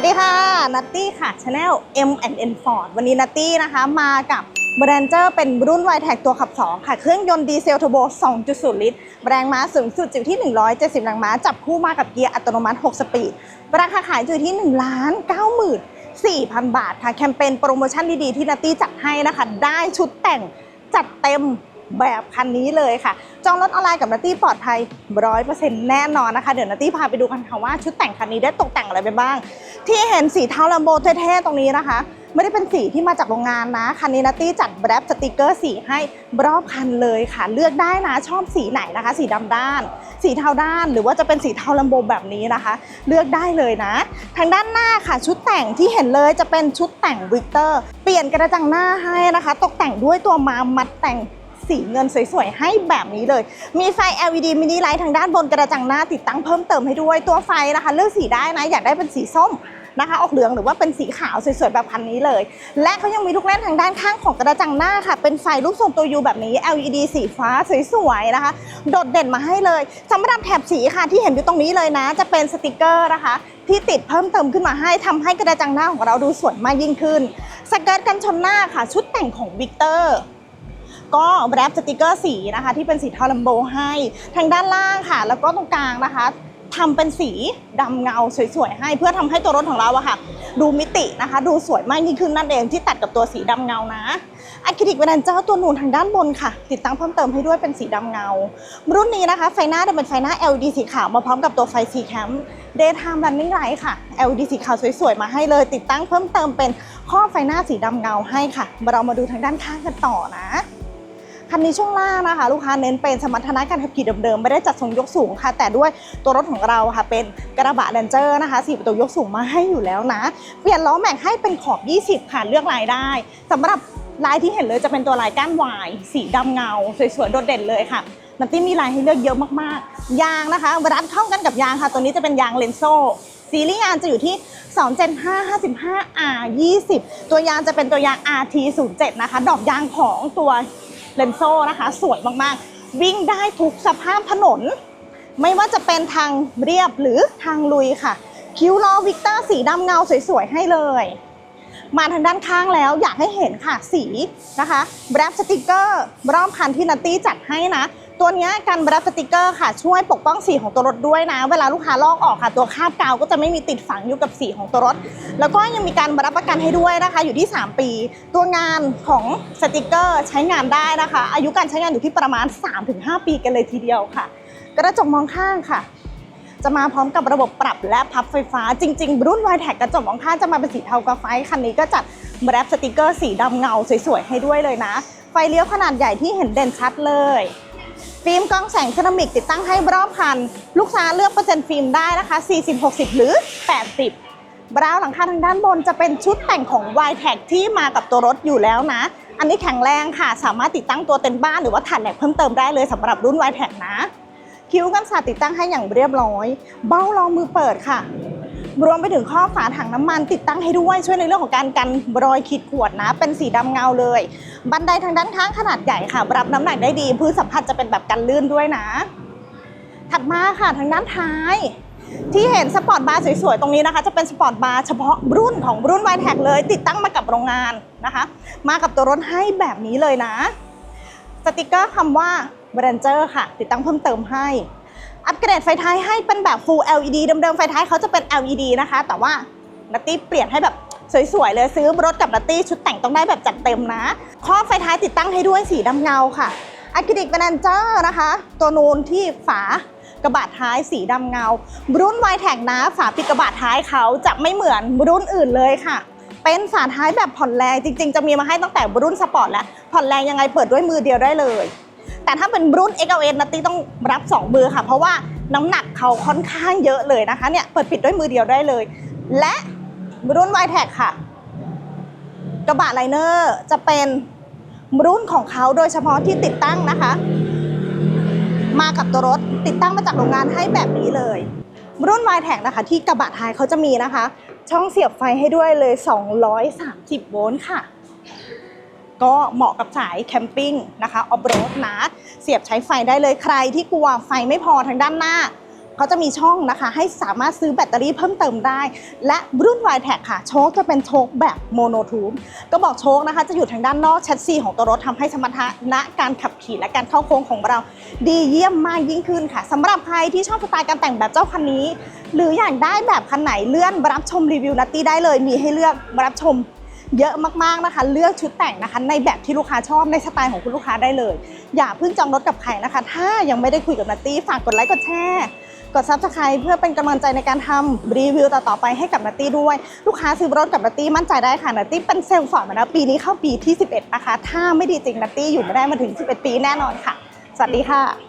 วัสดีค่ะนัตตี้ค่ะชาแนล M N Ford วันนี้นัตตี้นะคะมากับ b r a n g e r เป็นรุ่น y t e c ตัวขับ 2 ค่ะ เครื่องยนต์ดีเซลเทอร์โบ 2.0 ลิตร แรงม้าสูงสุดอยู่ที่ 170แรงม้า จับคู่มากับเกียร์อัตโนมัติ 6 สปีด ราคาขายอยู่ที่1ล้าน9 4,000 บาทค่ะ แคมเปญโปรโมชั่นดีๆ ที่นัตตี้จัดให้นะคะ ได้ชุดแต่งจัดเต็ม แบบคันนี้เลยค่ะ จองรถออนไลน์กับนัตตี้ปลอดภัย100%แน่นอนนะคะ เดี๋ยวนัตตี้พาไปดูกันค่ะว่าชุดแต่งคันนี้ได้ตกแต่งอะไรไปบ้าง ที่เห็นสีเทาลัมโบเท่ๆตรงนี้นะคะ ไม่ได้เป็นสีที่มาจากโรงงานนะ คันนี้นัตตี้จัดแบรปสติกเกอร์สีให้รอบคันเลยค่ะ เลือกได้นะชอบสีไหนนะคะ สีดำด้าน สีเทาด้าน หรือว่าจะเป็นสีเทาลัมโบแบบนี้นะคะ เลือกได้เลยนะ ทางด้านหน้าค่ะชุดแต่งที่เห็นเลยจะเป็นชุดแต่งวิกเตอร์เปลี่ยนกระจังหน้าให้นะคะ ตกแต่งด้วยตัวมามัดแต่ง สีเงินสวยๆ ให้แบบนี้เลย มีไฟ LED มินิไลท์ทางด้านบนกระจังหน้าติดตั้งเพิ่มเติมให้ด้วยตัวไฟนะคะ เลือกสีได้นะ อยากได้เป็นสีส้มนะคะ ออกเหลืองหรือว่าเป็นสีขาวสวยๆ แบบคันนี้เลย และเขายังมีลูกเล่นทางด้านข้างของกระจังหน้าค่ะ เป็นไฟลูกทรงตัวยูแบบนี้ LED สีฟ้าสวยๆนะคะ โดดเด่นมาให้เลยสำหรับแถบสีค่ะที่เห็นอยู่ตรงนี้เลยนะ จะเป็นสติกเกอร์นะคะ ที่ติดเพิ่มเติมขึ้นมาให้ทำให้กระจังหน้าของเราดูสวยมากยิ่งขึ้นสเกิร์ตกันชนหน้าค่ะ ชุดแต่งของวิกเตอร์ ก็แรปสติกเกอร์สีนะคะ ที่เป็นสีทาลัมโบให้ทางด้านล่างค่ะ แล้วก็ตรงกลางนะคะทำเป็นสีดำเงาสวยๆให้ เพื่อทำให้ตัวรถของเราอะค่ะ ดูมิตินะคะ ดูสวยมากยิ่งขึ้นนั่นเองที่ตัดกับตัวสีดำเงานะอะคริลิกเวนันเจ้าตัวนูนทางด้านบนค่ะ ติดตั้งเพิ่มเติมให้ด้วยเป็นสีดำเงา รุ่นนี้นะคะ ไฟหน้าจะเป็นไฟหน้า LED สีขาวมาพร้อมกับตัวไฟ C Cam Daytime Running Light ค่ะ LED สีขาวสวยๆ มาให้เลย ติดตั้งเพิ่มเติมเป็นข้อไฟหน้าสีดำเงาให้ค่ะเรามาดูทางด้านข้างกันต่อนะ คันนี้ช่วงล่างนะคะ ลูกค้าเน้นเป็นสมรรถนะการขับขี่เดิมๆ ไม่ได้จัดทรงยกสูงค่ะ แต่ด้วยตัวรถของเราค่ะ เป็นกระบะแดนเจอร์นะคะสี่ประตูยกสูงมาให้อยู่แล้วนะ เปลี่ยนล้อแม็กให้เป็นขอบ 20 ค่ะ เลือกลายได้สำหรับลายที่เห็นเลยจะเป็นตัวลายก้านวาย สีดำเงา สวยๆ โดดเด่นเลยค่ะนัตตี้มีลายให้เลือกเยอะมากๆ ยางนะคะรัดเข้ากันกับยางค่ะ ตัวนี้จะเป็นยางเลนโซซีรีส์ยางจะอยู่ที่ 275 55 R 20 ตัวยางจะเป็นตัวยาง RT 07นะคะ ดอกยางของตัว เลนโซนะคะ สวยมากๆ วิ่งได้ทุกสภาพถนน ไม่ว่าจะเป็นทางเรียบหรือทางลุยค่ะ คิ้วล้อวิกเตอร์สีดำเงาสวยๆ ให้เลย มาทางด้านข้างแล้วอยากให้เห็นค่ะสีนะคะแบรปสติกเกอร์รอบคันที่นัตตี้จัดให้นะ ตัวนี้การแบรปสติกเกอร์ค่ะช่วยปกป้องสีของตัวรถด้วยนะ เวลาลูกค้าลอกออกค่ะ ตัวคราบกาวก็จะไม่มีติดฝังอยู่กับสีของตัวรถ แล้วก็ยังมีการรับประกันให้ด้วยนะคะ อยู่ที่ 3 ปี ตัวงานของสติกเกอร์ใช้งานได้นะคะ อายุการใช้งานอยู่ที่ประมาณ 3-5 ปีกันเลยทีเดียวค่ะ กระจกมองข้างค่ะจะมาพร้อมกับระบบปรับและพับไฟฟ้าจริง ๆ รุ่น y t e c กระจกมองข้างจะมาเป็นสีเทากาไฟคันนี้ก็จัดแรปสติกเกอร์สีดำเงาสวยๆ ให้ด้วยเลยนะ ไฟเลี้ยวขนาดใหญ่ที่เห็นเด่นชัดเลย ฟิล์มกล้องแสงเซรามิกติดตั้งให้รอบคัน ลูกค้าเลือกเปอร์เซ็นต์ฟิล์มได้นะคะ 40 60 หรือ 80 บราวหลังคาทางด้านบนจะเป็นชุดแต่งของ y t e c ที่มากับตัวรถอยู่แล้วนะ อันนี้แข็งแรงค่ะ สามารถติดตั้งตัวเต็นบ้านหรือว่าถ่านแหลกเพิ่มเติมได้เลยสำหรับรุ่น y t e c นะ คิ้วกันสาดติดตั้งให้อย่างเรียบร้อย เบ้ารองมือเปิดค่ะ รวมไปถึงข้อฝาถังน้ำมันติดตั้งให้ด้วยช่วยในเรื่องของการกันรอยขีดข่วนนะ เป็นสีดำเงาเลย บันไดทางด้านข้างขนาดใหญ่ค่ะ รับน้ำหนักได้ดีพื้นสัมผัสจะเป็นแบบกันลื่นด้วยนะ ถัดมาค่ะทางด้านท้ายที่เห็นสปอร์ตบาร์สวยๆ ตรงนี้นะคะ จะเป็นสปอร์ตบาร์เฉพาะรุ่นของรุ่น y t e c เลย ติดตั้งมากับโรงงานนะคะ มากับตัวรถให้แบบนี้เลยนะ สติกเกอร์คำว่า b r a n g e r ค่ะ ติดตั้งเพิ่มเติมให้ อัปเกรดไฟท้ายให้เป็นแบบ Full LED เดิมๆไฟท้ายเขาจะเป็น LED นะคะ แต่ว่านัตตี้เปลี่ยนให้แบบสวยๆเลยซื้อรถกับนัตตี้ชุดแต่งต้องได้แบบจัดเต็มนะข้อไฟท้ายติดตั้งให้ด้วยสีดำเงาค่ะอะคริลิกเบนเจอร์นะคะ ตัวนูนที่ฝากระบะท้ายสีดำเงา รุ่น y t e c นะ ฝาปิดกระบะท้ายเขาจะไม่เหมือนรุ่นอื่นเลยค่ะ เป็นฝาท้ายแบบผ่อนแรงจริง ๆ จะมีมาให้ตั้งแต่รุ่นสปอร์ตแล้วผ่อนแรงยังไงเปิดด้วยมือเดียวได้เลย แต่ถ้าเป็นรุ่น XLS นัตตี้ต้องรับ 2 มือค่ะ เพราะว่าน้ำหนักเขาค่อนข้างเยอะเลยนะคะเนี่ยเปิดปิดด้วยมือเดียวได้เลย และรุ่น y t e c ค่ะ กระบะไลเนอร์จะเป็นรุ่นของเขาโดยเฉพาะที่ติดตั้งนะคะ มากับตัวรถติดตั้งมาจากโรงงานให้แบบนี้เลย รุ่น y t e c นะคะ ที่กระบะท้ายเขาจะมีนะคะ ช่องเสียบไฟให้ด้วยเลย 230 โวลต์ค่ะ ก็เหมาะกับสายแคมปิ้งนะคะออฟโรดนะ เสียบใช้ไฟได้เลยใครที่กลัวไฟไม่พอทางด้านหน้าเขาจะมีช่องนะคะ ให้สามารถซื้อแบตเตอรี่เพิ่มเติมได้ และรุ่น y t e c ค่ะ โชคจะเป็นโชคแบบโมโนทูบก็บอกโชคนะคะ จะอยู่ทางด้านนอกแชสซีของตัวรถทำให้สมรรถนะการขับขี่และการเข้าโค้งของเรา ดีเยี่ยมมากยิ่งขึ้นค่ะสำหรับใครที่ชอบสไตล์การแต่งแบบเจ้าคันนี้ หรืออยากได้แบบคันไหนเลื่อนรับชมรีวิวนัตตี้ได้เลยมีให้เลือกรับชม เยอะมากๆนะคะ เลือกชุดแต่งนะคะ ในแบบที่ลูกค้าชอบในสไตล์ของคุณลูกค้าได้เลย อย่าเพิ่งจองรถกับใครนะคะ ถ้ายังไม่ได้คุยกับนัตตี้ฝากกดไลค์กดแชร์กดซับสไคร b e เพื่อเป็นกำลังใจในการทำรีวิวต่อๆไปให้กับนัตตี้ด้วย ลูกค้าซื้อรถกับนัตตี้มั่นใจได้ค่ะนัตตี้เป็นเซลล์ฟอร์ดมาแล้วปีนี้เข้าปีที่ 11 นะคะ ถ้าไม่ดีจริงนัตตี้อยู่ไม่ได้มาถึง 11 ปีแน่นอนค่ะ สวัสดีค่ะ